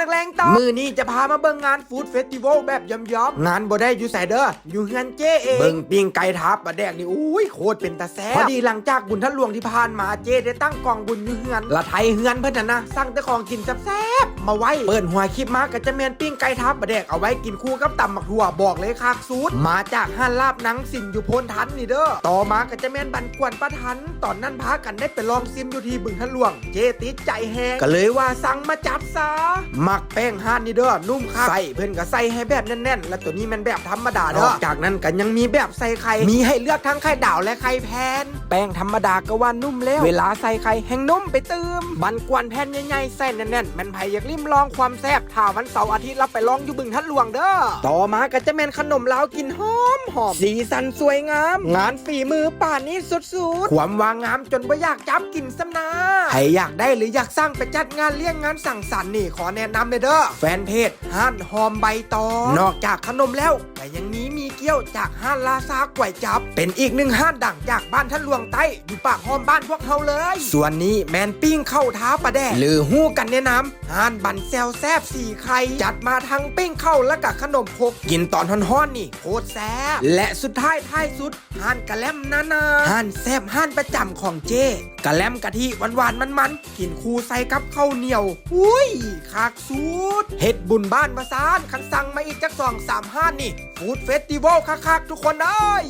นักเลงต่อมือนี้จะพามาเบิ่งงานฟู้ดเฟสติวัลแบบยอมๆงานบ่ได้อยู่ใส่เด้ออยู่เฮือนเจ้เองเบิ่งปิ้งไก่ทับปลาแดกนี่อุ้ยโคตรเป็นตาแซ่บพอดีหลังจากบุญทัดหลวงที่ผ่านมาเจ้ได้ตั้งกองบุญอยู่เฮือนละไทยเฮือนเพิ่นน่ะนะสั่งแต่ของกินแซ่บๆมาไว้เปิดหัวคลิปมาก็จะแม่นปิ้งไก่ทับปลาแดกเอาไว้กินคู่กับตำบักถั่วบอกเลยคักสูตรมาจากห้านลาบหนังสินอยู่โพนทันนี่เด้อต่อมาก็จะแม่นบันกวนป้าทัน ตอนนั้นพากันได้ไปลองซิมอยู่ที่บึงทัดหลวง เจติดใจแฮงก็เลยว่าสั่งมาจัดซะหมักแป้งห่านนี่เด้อนุ่มคักใส่เพิ่นก็ใส่ให้แบบแน่นๆ และตัวนี้มันแบบธรรมดาเด้อจากนั้นก็ยังมีแบบใส่ไข่ มีให้เลือกทั้งไข่ดาวและไข่แพน แป้งธรรมดาก็ว่านุ่มแล้ว เวลาใส่ไข่แห้งนุ่มไปเติมบันกวนแผ่นใหญ่ๆใส่แน่นๆแมันไผอยากริมลองความแซ่บถ้าวันเสาร์อาทิตย์เราไปลองอยู่บึงทัดหลวงเด้อต่อมาก็จะแม่นขนมลาวกินหอมหอมสีสันสวยงาม งานฝีมือป่านนี้สุดๆความวางงามจนบ่อยากจับกินสำนาใครอยากได้หรืออยากสร้างไปจัดงานเลี้ยงงานสั่งสรรค์นี่ขอแนะนำเลยเด้อแฟนเพจห้านหอมใบตองนอกจากขนมแล้วแต่ยังมีมีเกี๊ยวจากห้านลาซากวยจับ เป็นอีกหนึ่งห้านดังจากบ้านท่านหลวงใต้อยู่ปากหอมบ้านพวกเฮาเลย ส่วนนี้แมนปิ้งเข้าท้าปลาแดกหรือหู้กันแนะนำห้านบันแซวแซบสี่ไข่จัดมาทั้งปิ้งเข้าและกับขนมคกกินตอนฮ้อนๆนี่โคตรแซ่บและสุดท้ายท้ายสุดห้านกะแลมนานาห้านแซบห้านประจำของเจกะแลมกะทิหวานๆมันๆกินคูใส่กับข้าวเหนียวอุ้ยคักสุดเฮ็ดบุญบ้านมาซานคันสั่งมาอีกจักสองสามห้านนี่ ฟู้ดเฟสติวัลคักๆทุกคนเอ้ย